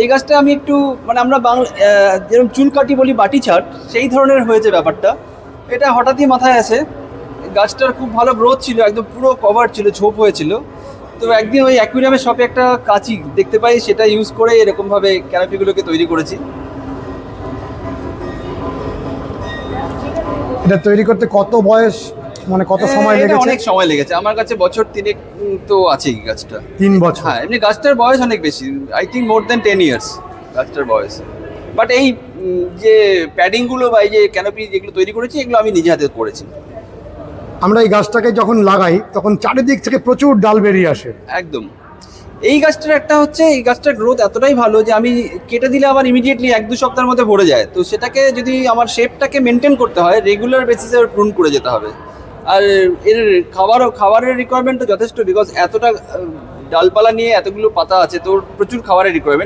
এই গাছটা আমি একটু মানে আমরা বাংলা যেরকম চুল কাটি বলি বাটি ছাট সেই ধরনের হয়েছে ব্যাপারটা। এটা হঠাৎই মাথায় আসে। গাছটার খুব ভালো গ্রোথ ছিল, একদম পুরো কভার ছিল, ঝোপ হয়েছিল। তো একদিন ওই অ্যাকুইরামের শপে একটা কাঁচি দেখতে পাই, সেটা ইউজ করে এরকমভাবে ক্যানাপিগুলোকে তৈরি করেছি। এটা তৈরি করতে কত বয়স? মানে কত সময় হ্যাঁ, লেগেছে? অনেক সময় লেগেছে। আমার কাছে বছর তিনেক তো আছেই গাছটা। তিন বছর? হ্যাঁ এমনি গাছটার বয়স অনেক বেশি। I think more than ten years গাছটার বয়স। বাট এই যে প্যাডিংগুলো বা এই যে ক্যানোপি যেগুলো তৈরি করেছি এগুলো আমি নিজে হাতে করেছি। আমরা এই গাছটাকে যখন লাগাই তখন চারিদিক থেকে প্রচুর ডাল বেরিয়ে আসে। একদম। এই গাছটার একটা হচ্ছে এই গাছটার গ্রোথ এতটাই ভালো যে আমি কেটে দিলে আবার ইমিডিয়েটলি এক দু সপ্তাহের মধ্যে ভরে যায়। তো সেটাকে যদি আমার শেপটাকে মেনটেন করতে হয় রেগুলার বেসিসে প্রুন করে যেতে হবে। আর এর খাবারও খাবারের রিকোয়ারমেন্ট তো যথেষ্ট বিকজ এতটা ডালপালা নিয়ে এতগুলো পাতা আছে তোর প্রচুর খাবারের রিকোয়ারমেন্ট